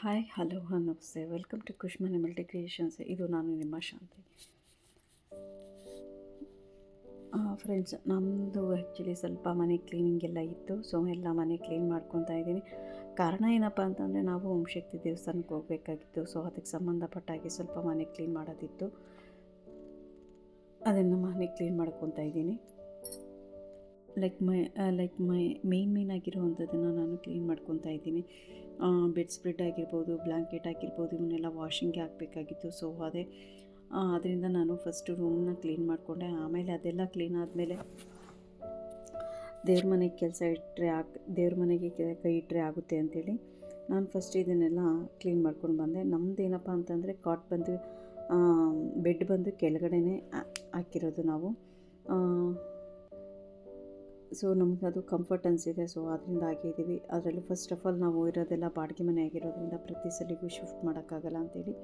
Hi, hello, ನಮಸ್ತೆ. Welcome to Kushmani multi creations ಇದು ನಾನು ನಿಮ್ಮ ಶಾಂತಿ. ಫ್ರೆಂಡ್ಸ್ ನಮ್ಮದು ಆ್ಯಕ್ಚುಲಿ ಸ್ವಲ್ಪ ಮನೆ ಕ್ಲೀನಿಂಗ್ ಎಲ್ಲ ಇತ್ತು. ಸೊ ಎಲ್ಲ ಮನೆ ಕ್ಲೀನ್ ಮಾಡ್ಕೊತಾ ಇದ್ದೀನಿ. ಕಾರಣ ಏನಪ್ಪ ಅಂತಂದರೆ, ನಾವು ಓಂಶಕ್ತಿ ದೇವಸ್ಥಾನಕ್ಕೆ ಹೋಗಬೇಕಾಗಿತ್ತು. ಸೊ ಅದಕ್ಕೆ ಸಂಬಂಧಪಟ್ಟಾಗಿ ಸ್ವಲ್ಪ ಮನೆ ಕ್ಲೀನ್ ಮಾಡೋದಿತ್ತು. ಅದನ್ನು ಮನೆ ಕ್ಲೀನ್ ಮಾಡ್ಕೊತಾ ಇದ್ದೀನಿ. Like my like my main main ಆಗಿರುವಂಥದ್ದನ್ನು ನಾನು ಕ್ಲೀನ್ ಮಾಡ್ಕೊತಾ ಇದ್ದೀನಿ. ಬೆಡ್ ಸ್ಪ್ರೆಡ್ ಆಗಿರ್ಬೋದು ಬ್ಲ್ಯಾಂಕೆಟ್ ಆಗಿರ್ಬೋದು, ಇವನ್ನೆಲ್ಲ ವಾಷಿಂಗ್ಗೆ ಹಾಕಬೇಕಾಗಿತ್ತು. ಸೊ ಅದೇ ಅದರಿಂದ ನಾನು ಫಸ್ಟು ರೂಮ್ನ ಕ್ಲೀನ್ ಮಾಡಿಕೊಂಡೆ. ಆಮೇಲೆ ಅದೆಲ್ಲ ಕ್ಲೀನ್ ಆದಮೇಲೆ ದೇವ್ರ ಮನೆಗೆ ಕೆಲಸ ಇಟ್ಟರೆ ಆಗ, ದೇವ್ರ ಮನೆಗೆ ಕೈ ಇಟ್ಟರೆ ಆಗುತ್ತೆ ಅಂಥೇಳಿ ನಾನು ಫಸ್ಟ್ ಇದನ್ನೆಲ್ಲ ಕ್ಲೀನ್ ಮಾಡ್ಕೊಂಡು ಬಂದೆ. ನಮ್ಮದು ಏನಪ್ಪ ಅಂತಂದರೆ ಕಾಟ್ ಬಂದು ಬೆಡ್ ಬಂದು ಕೆಳಗಡೆನೇ ಹಾಕಿರೋದು ನಾವು. ಸೊ ನಮ್ಗೆ ಅದು ಕಂಫರ್ಟ್ ಅನಿಸಿದೆ. ಸೊ ಅದರಿಂದ ಆಗಿದ್ದೀವಿ ಅದರಲ್ಲೂ ಫಸ್ಟ್ ಆಫ್ ಆಲ್ ನಾವು ಇರೋದೆಲ್ಲ ಬಾಡಿಗೆ ಮನೆ ಆಗಿರೋದ್ರಿಂದ ಪ್ರತಿ ಸಲಿಗೂ ಶಿಫ್ಟ್ ಮಾಡೋಕ್ಕಾಗಲ್ಲ ಅಂತೇಳಿ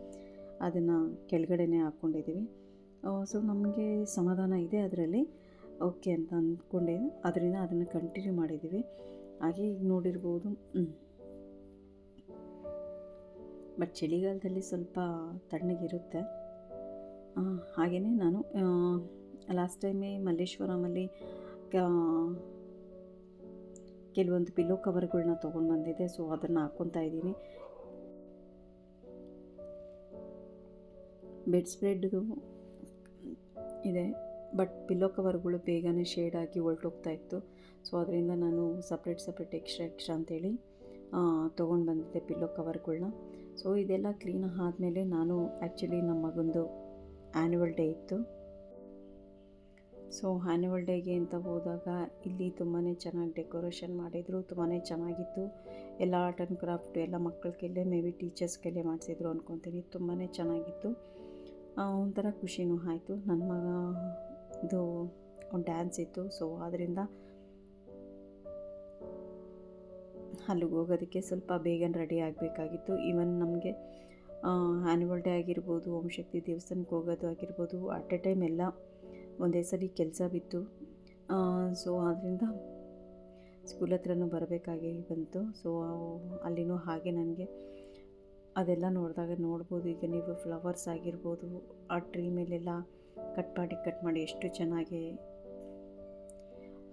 ಅದನ್ನು ಕೆಳಗಡೆನೇ ಹಾಕ್ಕೊಂಡಿದ್ದೀವಿ ಸೊ ನಮಗೆ ಸಮಾಧಾನ ಇದೆ ಅದರಲ್ಲಿ. ಓಕೆ ಅಂತ ಅಂದ್ಕೊಂಡೆ ಅದರಿಂದ ಅದನ್ನು ಕಂಟಿನ್ಯೂ ಮಾಡಿದ್ದೀವಿ. ಹಾಗೆ ಈಗ ನೋಡಿರ್ಬೋದು. ಬಟ್ ಚಳಿಗಾಲದಲ್ಲಿ ಸ್ವಲ್ಪ ತಣ್ಣಗಿರುತ್ತೆ. ಹಾಗೆಯೇ ನಾನು ಲಾಸ್ಟ್ ಟೈಮೇ ಮಲ್ಲೇಶ್ವರಮಲ್ಲಿ ಕೆಲವೊಂದು ಪಿಲ್ಲೋ ಕವರ್ಗಳನ್ನ ತೊಗೊಂಡು ಬಂದಿದ್ದೆ ಸೊ ಅದನ್ನು ಹಾಕ್ಕೊತಾ ಇದ್ದೀನಿ. ಬೆಡ್ ಸ್ಪ್ರೆಡ್ ಇದೆ ಬಟ್ ಪಿಲ್ಲೋ ಕವರ್ಗಳು ಬೇಗನೆ ಶೇಡ್ ಶೇಡಾಗಿ ಹೊರಟೋಗ್ತಾ ಇತ್ತು. ಸೊ ಅದರಿಂದ ನಾನು ಸಪ್ರೇಟ್ ಸಪ್ರೇಟ್ ಎಕ್ಸ್ಟ್ರಾ ಎಕ್ಸ್ಟ್ರಾ ಅಂತೇಳಿ ತೊಗೊಂಡು ಬಂದಿದ್ದೆ ಪಿಲ್ಲೋ ಕವರ್ಗಳನ್ನ ಸೊ ಇದೆಲ್ಲ ಕ್ಲೀನ್ ಆದಮೇಲೆ ನಾನು ಆ್ಯಕ್ಚುಲಿ ನಮ್ಮ ಮಗಂದು ಆ್ಯನ್ಯುವಲ್ ಡೇ ಇತ್ತು. ಸೊ ಆ್ಯನ್ಯುವಲ್ ಡೇಗೆ ಅಂತ ಹೋದಾಗ ಇಲ್ಲಿ ತುಂಬಾ ಚೆನ್ನಾಗಿ ಡೆಕೋರೇಷನ್ ಮಾಡಿದರು ತುಂಬಾ ಚೆನ್ನಾಗಿತ್ತು. ಎಲ್ಲ ಆರ್ಟ್ ಆ್ಯಂಡ್ ಕ್ರಾಫ್ಟು ಎಲ್ಲ ಮಕ್ಕಳಿಗೆಲ್ಲೇ ಮೇ ಬಿ ಟೀಚರ್ಸ್ಗೆಲ್ಲೇ ಮಾಡಿಸಿದ್ರು ಅಂದ್ಕೊತೀನಿ ತುಂಬಾ ಚೆನ್ನಾಗಿತ್ತು. ಒಂಥರ ಖುಷಿನೂ ಆಯಿತು. ನನ್ನ ಮಗದು ಒಂದು ಡ್ಯಾನ್ಸ್ ಇತ್ತು, ಸೊ ಆದ್ದರಿಂದ ಅಲ್ಲಿಗೆ ಹೋಗೋದಕ್ಕೆ ಸ್ವಲ್ಪ ಬೇಗ ರೆಡಿ ಆಗಬೇಕಾಗಿತ್ತು. ಈವನ್ ನಮಗೆ ಆ್ಯನ್ಯುವಲ್ ಡೇ ಆಗಿರ್ಬೋದು, ಓಂ ಶಕ್ತಿ ದೇವಸ್ಥಾನಕ್ಕೆ ಹೋಗೋದು ಆಗಿರ್ಬೋದು, ಅಟ್ ಎ ಟೈಮ್ ಎಲ್ಲ ಒಂದೇ ಸರಿ ಕೆಲಸ ಬಿತ್ತು. ಸೊ ಆದ್ದರಿಂದ ಸ್ಕೂಲ್ ಹತ್ರನೂ ಬರಬೇಕಾಗಿ ಬಂತು. ಸೊ ಅಲ್ಲಿನೂ ಹಾಗೆ ನನಗೆ ಅದೆಲ್ಲ ನೋಡಿದಾಗ ನೋಡ್ಬೋದು, ಈಗ ನೀವು ಫ್ಲವರ್ಸ್ ಆಗಿರ್ಬೋದು, ಆ ಟ್ರೀ ಮೇಲೆಲ್ಲ ಕಟ್ ಮಾಡಿ ಕಟ್ ಮಾಡಿ ಎಷ್ಟು ಚೆನ್ನಾಗಿ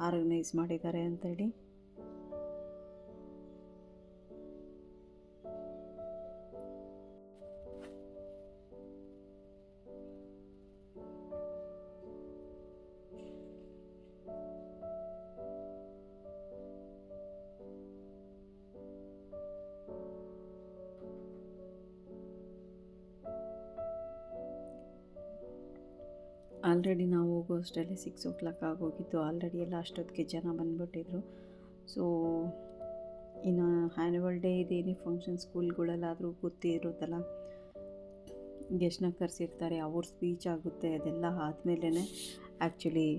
ಆರ್ಗನೈಸ್ ಮಾಡಿದ್ದಾರೆ ಅಂತೇಳಿ. ಆಲ್ರೆಡಿ ನಾವು ಹೋಗೋ ಅಷ್ಟರಲ್ಲಿ ಸಿಕ್ಸ್ ಓ ಕ್ಲಾಕ್ ಆಗೋಗಿತ್ತು. ಆಲ್ರೆಡಿ ಎಲ್ಲ ಅಷ್ಟೊತ್ತಿಗೆ ಜನ ಬಂದುಬಿಟ್ಟಿದ್ರು. ಸೊ ಇನ್ನು ಆ್ಯನ್ಯುವಲ್ ಡೇ ಇದೇನೇ ಫಂಕ್ಷನ್ ಸ್ಕೂಲ್ಗಳಲ್ಲಾದರೂ ಗೊತ್ತೇ ಇರುತ್ತಲ್ಲ? ಗೆಸ್ಟ್ನ ಕರೆಸಿರ್ತಾರೆ, ಅವ್ರ ಸ್ಪೀಚ್ ಆಗುತ್ತೆ, ಅದೆಲ್ಲ ಆದಮೇಲೆ ಆ್ಯಕ್ಚುಲಿ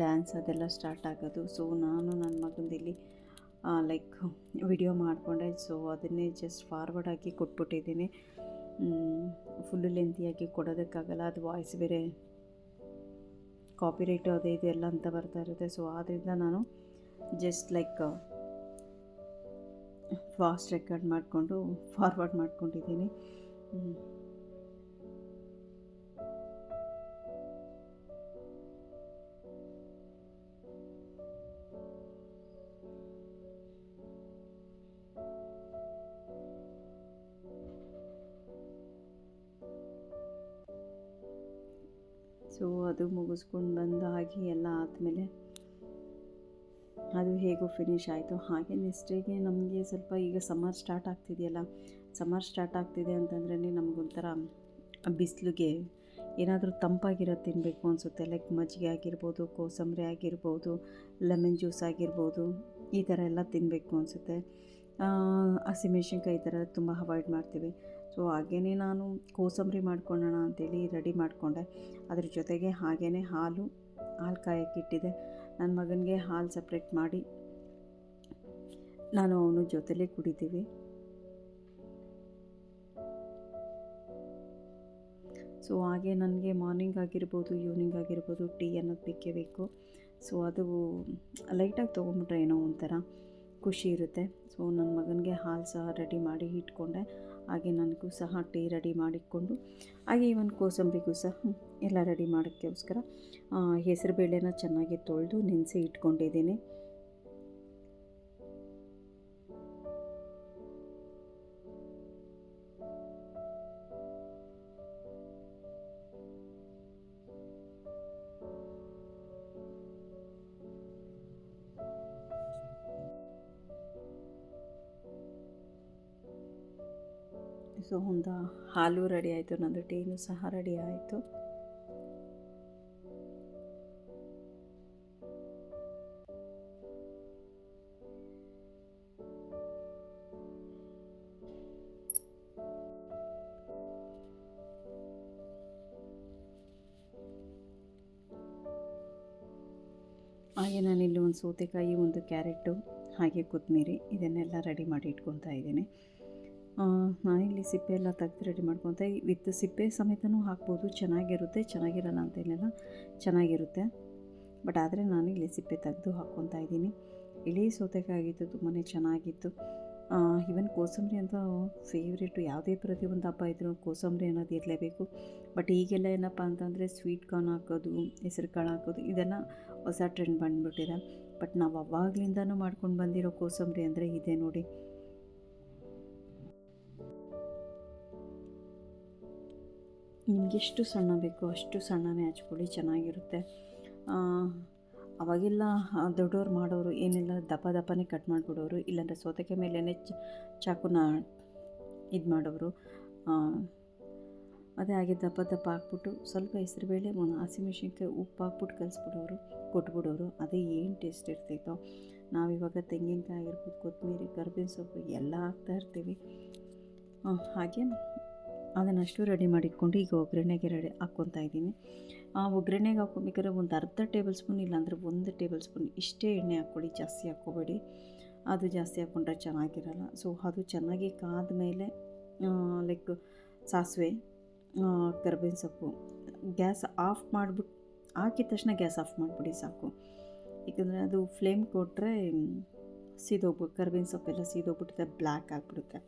ಡ್ಯಾನ್ಸ್ ಅದೆಲ್ಲ ಸ್ಟಾರ್ಟ್ ಆಗೋದು. ಸೊ ನಾನು ನನ್ನ ಮಗಂದಿಲ್ಲಿ ಲೈಕ್ ವಿಡಿಯೋ ಮಾಡಿಕೊಂಡೆ. ಸೊ ಅದನ್ನೇ ಜಸ್ಟ್ ಫಾರ್ವರ್ಡ್ ಆಗಿ ಕೊಟ್ಬಿಟ್ಟಿದ್ದೀನಿ. ಫುಲ್ಲು ಲೆಂತಿಯಾಗಿ ಕೊಡೋದಕ್ಕಾಗಲ್ಲ, ಅದು ವಾಯ್ಸ್ ಬೇರೆ ಕಾಪಿರೈಟು ಅದೇ ಇದು ಎಲ್ಲ ಅಂತ ಬರ್ತಾ ಇರುತ್ತೆ. ಸೊ ಆದ್ದರಿಂದ ನಾನು ಜಸ್ಟ್ ಲೈಕ್ ಫಾಸ್ಟ್ ರೆಕಾರ್ಡ್ ಮಾಡಿಕೊಂಡು ಫಾರ್ವರ್ಡ್ ಮಾಡ್ಕೊಂಡಿದ್ದೀನಿ. ಸೊ ಅದು ಮುಗಿಸ್ಕೊಂಡು ಬಂದು ಎಲ್ಲ ಆದಮೇಲೆ ಅದು ಹೇಗೋ ಫಿನಿಶ್ ಆಯಿತು. ಹಾಗೆ ನೆಕ್ಸ್ಟಿಗೆ ನಮಗೆ ಸ್ವಲ್ಪ ಈಗ ಸಮ್ಮರ್ ಸ್ಟಾರ್ಟ್ ಆಗ್ತಿದೆಯಲ್ಲ ಸಮ್ಮರ್ ಸ್ಟಾರ್ಟ್ ಆಗ್ತಿದೆ ಅಂತಂದ್ರೆ ನಮಗೊಂಥರ ಬಿಸಿಲಿಗೆ ಏನಾದರೂ ತಂಪಾಗಿರೋ ತಿನ್ನಬೇಕು ಅನಿಸುತ್ತೆ. ಲೈಕ್ ಮಜ್ಜಿಗೆ ಆಗಿರ್ಬೋದು, ಕೋಸಂಬರಿ ಆಗಿರ್ಬೋದು ಲೆಮನ್ ಜ್ಯೂಸ್ ಆಗಿರ್ಬೋದು, ಈ ಥರ ಎಲ್ಲ ತಿನ್ನಬೇಕು ಅನಿಸುತ್ತೆ. ಹಸಿಮೆಣ್ಸಿನ್ಕಾಯಿ ಈ ಥರ ತುಂಬ ಅವಾಯ್ಡ್ ಮಾಡ್ತೀವಿ. ಸೊ ಹಾಗೇ ನಾನು ಕೋಸಂಬರಿ ಮಾಡ್ಕೊಳ್ಳೋಣ ಅಂತೇಳಿ ರೆಡಿ ಮಾಡಿಕೊಂಡೆ. ಅದ್ರ ಜೊತೆಗೆ ಹಾಗೇ ಹಾಲು ಹಾಲು ಕಾಯಕ್ಕೆ ಇಟ್ಟಿದ್ದೆ. ನನ್ನ ಮಗನಿಗೆ ಹಾಲು ಸಪ್ರೇಟ್ ಮಾಡಿ ನಾನು ಅವನು ಜೊತೆಲೇ ಕುಡಿತೀವಿ. ಸೊ ಹಾಗೆ ನನಗೆ ಮಾರ್ನಿಂಗ್ ಆಗಿರ್ಬೋದು ಈವ್ನಿಂಗ್ ಆಗಿರ್ಬೋದು ಟೀ ಅನ್ನೋದು ಬೇಕೇ ಬೇಕು. ಸೊ ಅದು ಲೈಟಾಗಿ ತೊಗೊಂಬಿಟ್ರೆ ಏನೋ ಒಂಥರ ಖುಷಿ ಇರುತ್ತೆ. ಸೊ ನನ್ನ ಮಗನಿಗೆ ಹಾಲು ಸಹ ರೆಡಿ ಮಾಡಿ ಇಟ್ಕೊಂಡೆ. ಹಾಗೆ ನನಗೂ ಸಹ ಟೀ ರೆಡಿ ಮಾಡಿಕೊಂಡು, ಹಾಗೆ ಇವನ್ ಕೋಸಂಬರಿಗೂ ಸಹ ಎಲ್ಲ ರೆಡಿ ಮಾಡೋಕ್ಕೋಸ್ಕರ ಹೆಸರು ಬೇಳೆನ ಚೆನ್ನಾಗಿ ತೊಳೆದು ನೆನೆಸಿ ಇಟ್ಕೊಂಡಿದ್ದೀನಿ. ಸೊ ಒಂದು ಹಾಲು ರೆಡಿ ಆಯಿತು, ನಂದು ಟೀನು ಸಹ ರೆಡಿ ಆಯಿತು. ಹಾಗೆ ನಾನಿಲ್ಲಿ ಒಂದು ಸೌತೆಕಾಯಿ, ಒಂದು ಕ್ಯಾರೆಟು, ಹಾಗೆ ಕೊತ್ತಂಬರಿ ಇದನ್ನೆಲ್ಲ ರೆಡಿ ಮಾಡಿ ಇಟ್ಕೊತಾ ಇದ್ದೀನಿ. ನಾನಿಲ್ಲಿ ಸಿಪ್ಪೆ ಎಲ್ಲ ತೆಗೆದು ರೆಡಿ ಮಾಡ್ಕೊತ. ವಿತ್ ಸಿಪ್ಪೆ ಸಮೇತನೂ ಹಾಕ್ಬೋದು. ಚೆನ್ನಾಗಿರುತ್ತೆ, ಚೆನ್ನಾಗಿರಲ್ಲ ಅಂತೇನಿಲ್ಲ ಚೆನ್ನಾಗಿರುತ್ತೆ. ಬಟ್ ಆದರೆ ನಾನು ಇಲ್ಲಿ ಸಿಪ್ಪೆ ತೆಗೆದು ಹಾಕ್ಕೊತಾ ಇದ್ದೀನಿ. ಇಳಿ ಸೌತೆಕಾಗಿತ್ತು ತುಂಬಾ ಚೆನ್ನಾಗಿತ್ತು. ಈವನ್ ಕೋಸಂಬರಿ ಅಂತ ಫೇವ್ರೇಟು ಯಾವುದೇ ಪ್ರತಿಯೊಂದು ಹಬ್ಬ ಇದ್ರೂ ಕೋಸಂಬರಿ ಅನ್ನೋದು ಇರಲೇಬೇಕು. ಬಟ್ ಈಗೆಲ್ಲ ಏನಪ್ಪ ಅಂತಂದರೆ ಸ್ವೀಟ್ ಕಾರ್ನ್ ಹಾಕೋದು, ಹೆಸರು ಕಾಳು ಹಾಕೋದು, ಇದೆಲ್ಲ ಹೊಸ ಟ್ರೆಂಡ್ ಬಂದುಬಿಟ್ಟಿದೆ. ಬಟ್ ನಾವು ಅವಾಗಲಿಂದನೂ ಮಾಡ್ಕೊಂಡು ಬಂದಿರೋ ಕೋಸಂಬರಿ ಅಂದರೆ ಇದೆ ನೋಡಿ. ನಿಮಗೆಷ್ಟು ಸಣ್ಣ ಬೇಕೋ ಅಷ್ಟು ಸಣ್ಣನೇ ಹಚ್ಕೊಳ್ಳಿ ಚೆನ್ನಾಗಿರುತ್ತೆ. ಅವಾಗೆಲ್ಲ ದೊಡ್ಡವ್ರು ಮಾಡೋರು ಏನೆಲ್ಲ, ದಪ್ಪ ದಪ್ಪನೇ ಕಟ್ ಮಾಡಿಬಿಡೋರು, ಇಲ್ಲಾಂದರೆ ಸೋತಕ್ಕೆ ಮೇಲೇ ಚಾಕುನ ಇದು ಮಾಡೋರು. ಅದೇ ಹಾಗೆ ದಪ್ಪ ದಪ್ಪ ಹಾಕ್ಬಿಟ್ಟು ಸ್ವಲ್ಪ ಹೆಸರುಬೇಳೆ ಹಸಿಮೆಣ್ಸಿನ್ಕಾಯಿ ಉಪ್ಪು ಹಾಕ್ಬಿಟ್ಟು ಕಲಿಸ್ಬಿಡೋರು, ಕೊಟ್ಬಿಡೋರು, ಅದೇ ಏನು ಟೇಸ್ಟ್ ಇರ್ತಿತ್ತೋ ನಾವಿವಾಗ ತೆಂಗಿನಕಾಯಿ ಆಗಿರ್ಬೋದು ಕೊತ್ತಂಬರಿ ಕರ್ಬೇವಿನ ಸೊಪ್ಪು ಎಲ್ಲ ಹಾಕ್ತಾ ಇರ್ತೀವಿ. ಹಾಗೆ ಅದನ್ನಷ್ಟು ರೆಡಿ ಮಾಡಿಟ್ಕೊಂಡು ಈಗ ಒಗ್ಗರಣೆಗೆ ರೆಡಿ ಹಾಕ್ಕೊತಾ ಇದ್ದೀನಿ. ಆ ಒಗ್ಗರಣೆಗೆ ಹಾಕ್ಕೊಬೇಕಾದ್ರೆ ಒಂದು ಅರ್ಧ ಟೇಬಲ್ ಸ್ಪೂನ್ ಇಲ್ಲಾಂದರೆ ಒಂದು ಟೇಬಲ್ ಸ್ಪೂನ್ ಇಷ್ಟೇ ಎಣ್ಣೆ ಹಾಕ್ಕೊಳ್ಳಿ ಜಾಸ್ತಿ ಹಾಕ್ಕೋಬೇಡಿ. ಅದು ಜಾಸ್ತಿ ಹಾಕ್ಕೊಂಡ್ರೆ ಚೆನ್ನಾಗಿರಲ್ಲ. ಸೊ ಅದು ಚೆನ್ನಾಗಿ ಕಾದ ಮೇಲೆ ಲೈಕ್ ಸಾಸಿವೆ ಕರ್ಬೇವಿನ ಸೊಪ್ಪು, ಗ್ಯಾಸ್ ಆಫ್ ಮಾಡಿಬಿಟ್ಟು ಹಾಕಿದ ತಕ್ಷಣ ಗ್ಯಾಸ್ ಆಫ್ ಮಾಡಿಬಿಡಿ ಸಾಕು. ಏಕೆಂದರೆ ಅದು ಫ್ಲೇಮ್ ಕೊಟ್ಟರೆ ಸೀದೋಗ್ಬಿಟ್ಟು ಕರ್ಬೇವಿನ ಸೊಪ್ಪೆಲ್ಲ ಸೀದೋಗ್ಬಿಡುತ್ತೆ ಬ್ಲ್ಯಾಕ್ ಆಗಿಬಿಡುತ್ತೆ.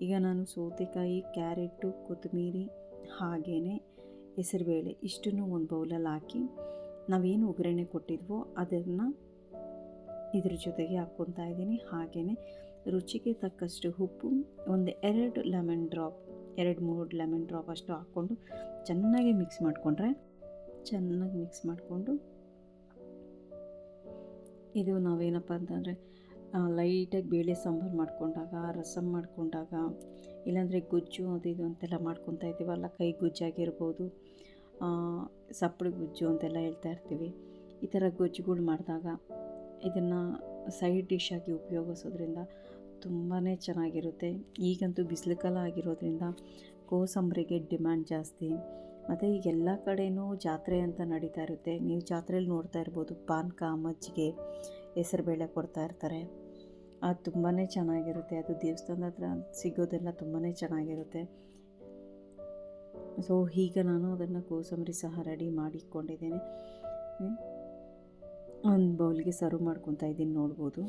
ಈಗ ನಾನು ಸೌತೆಕಾಯಿ, ಕ್ಯಾರೆಟು, ಕೊತ್ತಂಬರಿ ಹಾಗೆಯೇ ಹೆಸರುಬೇಳೆ ಇಷ್ಟನ್ನು ಒಂದು ಬೌಲಲ್ಲಿ ಹಾಕಿ ನಾವೇನು ಒಗ್ಗರಣೆ ಕೊಟ್ಟಿದ್ವೋ ಅದನ್ನು ಇದ್ರ ಜೊತೆಗೆ ಹಾಕ್ಕೊತಾ ಇದ್ದೀನಿ. ಹಾಗೆಯೇ ರುಚಿಗೆ ತಕ್ಕಷ್ಟು ಉಪ್ಪು, ಒಂದು ಎರಡು ಲೆಮನ್ ಡ್ರಾಪ್, ಎರಡು ಮೂರು ಲೆಮನ್ ಡ್ರಾಪ್ ಅಷ್ಟು ಹಾಕ್ಕೊಂಡು ಚೆನ್ನಾಗಿ ಮಿಕ್ಸ್ ಮಾಡಿಕೊಂಡ್ರೆ, ಚೆನ್ನಾಗಿ ಮಿಕ್ಸ್ ಮಾಡಿಕೊಂಡು ಇದು ನಾವೇನಪ್ಪ ಅಂತಂದರೆ ಲೈಟಾಗಿ ಬೇಳೆ ಸಾಂಬಾರು ಮಾಡ್ಕೊಂಡಾಗ, ರಸಮ್ ಮಾಡ್ಕೊಂಡಾಗ, ಇಲ್ಲಾಂದರೆ ಗುಜ್ಜು ಅದು ಇದು ಅಂತೆಲ್ಲ ಮಾಡ್ಕೊತಾ ಇದ್ದೀವಲ್ಲ ಕೈ ಗುಜ್ಜಾಗಿರ್ಬೋದು ಸಪ್ಪಳ ಗೊಜ್ಜು ಅಂತೆಲ್ಲ ಹೇಳ್ತಾ ಇರ್ತೀವಿ. ಈ ಥರ ಗೊಜ್ಜುಗಳು ಮಾಡಿದಾಗ ಇದನ್ನು ಸೈಡ್ ಡಿಶ್ ಆಗಿ ಉಪಯೋಗಿಸೋದ್ರಿಂದ ತುಂಬಾ ಚೆನ್ನಾಗಿರುತ್ತೆ. ಈಗಂತೂ ಬಿಸಿಲು ಕಾಲ ಆಗಿರೋದ್ರಿಂದ ಕೋಸಂಬರಿಗೆ ಡಿಮ್ಯಾಂಡ್ ಜಾಸ್ತಿ. ಮತ್ತು ಈಗ ಎಲ್ಲ ಕಡೆಯೂ ಜಾತ್ರೆ ಅಂತ ನಡೀತಾ ಇರುತ್ತೆ. ನೀವು ಜಾತ್ರೆಯಲ್ಲಿ ನೋಡ್ತಾ ಇರ್ಬೋದು, ಪಾನಕ, ಮಜ್ಜಿಗೆ, ಹೆಸರುಬೇಳೆ ಕೊಡ್ತಾ ಇರ್ತಾರೆ. ಅದು ತುಂಬಾ ಚೆನ್ನಾಗಿರುತ್ತೆ. ಅದು ದೇವಸ್ಥಾನದ ಹತ್ರ ಸಿಗೋದೆಲ್ಲ ತುಂಬಾ ಚೆನ್ನಾಗಿರುತ್ತೆ. ಸೊ ಈಗ ನಾನು ಅದನ್ನು ಕೋಸಂಬರಿ ಸಹ ರೆಡಿ ಮಾಡಿಕೊಂಡಿದ್ದೇನೆ. ಒಂದು ಬೌಲ್ಗೆ ಸರ್ವ್ ಮಾಡ್ಕೊತಾ ಇದ್ದೀನಿ ನೋಡ್ಬೋದು.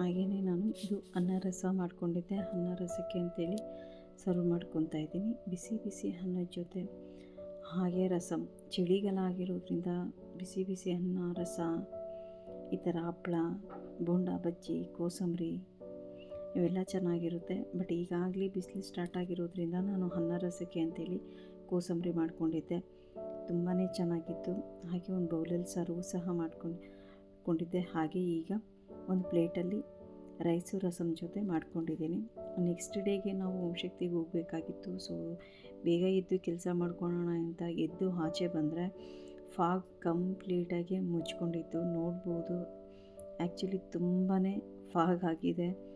ಹಾಗೆಯೇ ನಾನು ಇದು ಅನ್ನ ರಸ ಮಾಡಿಕೊಂಡಿದ್ದೆ. ಅನ್ನ ರಸಕ್ಕೆ ಅಂತೇಳಿ ಸರ್ವ್ ಮಾಡ್ಕೊತಾ ಇದ್ದೀನಿ. ಬಿಸಿ ಬಿಸಿ ಅನ್ನದ ಜೊತೆ ಹಾಗೆ ರಸಂ. ಚಳಿಗಾಲ ಆಗಿರೋದ್ರಿಂದ ಬಿಸಿ ಬಿಸಿ ಅನ್ನ, ರಸ, ಈ ಥರ ಹಪ್ಪಳ ಬೋಂಡ, ಬಜ್ಜಿ, ಕೋಸಂಬರಿ ಇವೆಲ್ಲ ಚೆನ್ನಾಗಿರುತ್ತೆ. ಬಟ್ ಈಗಾಗಲೇ ಬಿಸಿಲು ಸ್ಟಾರ್ಟ್ ಆಗಿರೋದ್ರಿಂದ ನಾನು ಅನ್ನ ರಸಕ್ಕೆ ಅಂತೇಳಿ ಕೋಸಂಬರಿ ಮಾಡಿಕೊಂಡಿದ್ದೆ. ತುಂಬಾ ಚೆನ್ನಾಗಿತ್ತು. ಹಾಗೆ ಒಂದು ಬೌಲಲ್ಲಿ ಸರ್ವ್ ಸಹ ಮಾಡ್ಕೊಂಡು, ಕೊಂಡಿದ್ದೆ. ಹಾಗೆ ಈಗ ಒಂದು ಪ್ಲೇಟಲ್ಲಿ ರೈಸು ರಸಮ್ ಜೊತೆ ಮಾಡ್ಕೊಂಡಿದ್ದೀನಿ. ನೆಕ್ಸ್ಟ್ ಡೇಗೆ ನಾವು ಓಂಶಕ್ತಿಗೆ ಹೋಗಬೇಕಾಗಿತ್ತು. ಸೊ, ಬೇಗ ಎದ್ದು ಕೆಲಸ ಮಾಡ್ಕೊಳ್ಳೋಣ ಅಂತ ಎದ್ದು ಆಚೆ ಬಂದರೆ ಫಾಗ್ ಕಂಪ್ಲೀಟಾಗಿ ಮುಚ್ಕೊಂಡಿತ್ತು ನೋಡ್ಬೋದು. ಆ್ಯಕ್ಚುಲಿ ತುಂಬಾ ಫಾಗ್ ಆಗಿದೆ.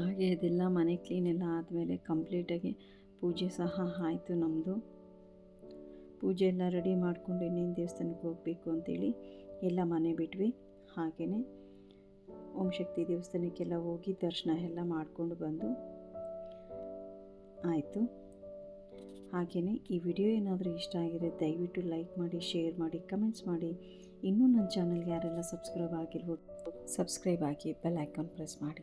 ಹಾಗೆ ಅದೆಲ್ಲ ಮನೆ ಕ್ಲೀನ್ ಎಲ್ಲ ಆದಮೇಲೆ ಕಂಪ್ಲೀಟಾಗಿ ಪೂಜೆ ಸಹ ಆಯಿತು ನಮ್ಮದು ಪೂಜೆ ಎಲ್ಲ ರೆಡಿ ಮಾಡಿಕೊಂಡು ಇನ್ನೇನು ದೇವಸ್ಥಾನಕ್ಕೆ ಹೋಗಬೇಕು ಅಂತೇಳಿ ಎಲ್ಲ ಮನೆ ಬಿಟ್ವಿ. ಹಾಗೆಯೇ ಓಂ ಶಕ್ತಿ ದೇವಸ್ಥಾನಕ್ಕೆಲ್ಲ ಹೋಗಿ ದರ್ಶನ ಎಲ್ಲ ಮಾಡಿಕೊಂಡು ಬಂದು ಆಯಿತು. ಹಾಗೆಯೇ ಈ ವಿಡಿಯೋ ಏನಾದರೂ ಇಷ್ಟ ಆಗಿದೆ ದಯವಿಟ್ಟು ಲೈಕ್ ಮಾಡಿ ಶೇರ್ ಮಾಡಿ ಕಮೆಂಟ್ಸ್ ಮಾಡಿ. ಇನ್ನೂ ನನ್ನ ಚಾನಲ್ಗೆ ಯಾರೆಲ್ಲ ಸಬ್ಸ್ಕ್ರೈಬ್ ಆಗಿರ್ಬೋದು ಸಬ್ಸ್ಕ್ರೈಬ್ ಆಗಿ ಬೆಲ್ ಐಕಾನ್ ಪ್ರೆಸ್ ಮಾಡಿ.